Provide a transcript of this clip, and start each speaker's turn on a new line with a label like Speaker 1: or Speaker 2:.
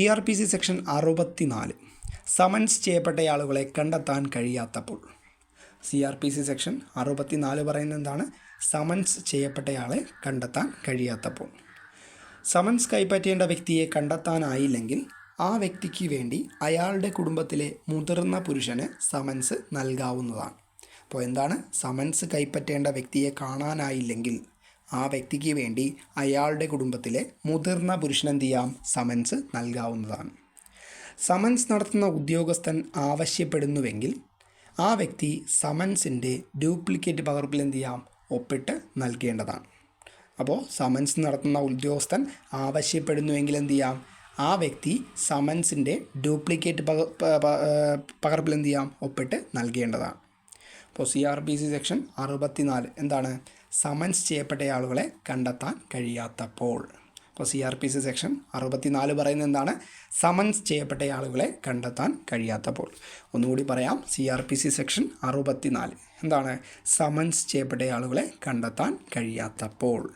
Speaker 1: C R P C section അറുപത്തിനാല് summons ചെയ്യപ്പെട്ടയാളുകളെ കണ്ടെത്താൻ കഴിയാത്തപ്പോൾ. C R P C section അറുപത്തിനാല് പറയുന്നത് എന്താണ്? സമൻസ് ചെയ്യപ്പെട്ടയാളെ കണ്ടെത്താൻ കഴിയാത്തപ്പോൾ. സമൻസ് കൈപ്പറ്റേണ്ട വ്യക്തിയെ കണ്ടെത്താനായില്ലെങ്കിൽ ആ വ്യക്തിക്ക് വേണ്ടി അയാളുടെ കുടുംബത്തിലെ മുതിർന്ന പുരുഷന് സമൻസ് നൽകാവുന്നതാണ്. അപ്പോൾ എന്താണ്? സമൻസ് കൈപ്പറ്റേണ്ട വ്യക്തിയെ കാണാനായില്ലെങ്കിൽ ആ വ്യക്തിക്ക് വേണ്ടി അയാളുടെ കുടുംബത്തിലെ മുതിർന്ന പുരുഷനെന്ത് ചെയ്യാം? സമൻസ് നൽകാവുന്നതാണ്. സമൻസ് നടത്തുന്ന ഉദ്യോഗസ്ഥൻ ആവശ്യപ്പെടുന്നുവെങ്കിൽ ആ വ്യക്തി സമൻസിന്റെ ഡ്യൂപ്ലിക്കേറ്റ് പകർപ്പിൽ എന്ത് ചെയ്യാം? ഒപ്പിട്ട് നൽകേണ്ടതാണ്. അപ്പോൾ സമൻസ് നടത്തുന്ന ഉദ്യോഗസ്ഥൻ ആവശ്യപ്പെടുന്നുവെങ്കിൽ എന്ത് ചെയ്യാം? ആ വ്യക്തി സമൻസിന്റെ ഡ്യൂപ്ലിക്കേറ്റ് പക പകർപ്പിൽ എന്ത് ചെയ്യാം? ഒപ്പിട്ട് നൽകേണ്ടതാണ്. അപ്പോൾ C R P C section അറുപത്തിനാല്. എന്താണ്? സമൻസ് ചെയ്യപ്പെട്ടയാളുകളെ കണ്ടെത്താൻ കഴിയാത്തപ്പോൾ. അപ്പോൾ C R P C section അറുപത്തിനാല് പറയുന്നത് എന്താണ്? സമൻസ് ചെയ്യപ്പെട്ടയാളുകളെ കണ്ടെത്താൻ കഴിയാത്തപ്പോൾ. ഒന്നുകൂടി പറയാം. C R P C section അറുപത്തിനാല്. എന്താണ്? സമൻസ് ചെയ്യപ്പെട്ടയാളുകളെ കണ്ടെത്താൻ കഴിയാത്തപ്പോൾ.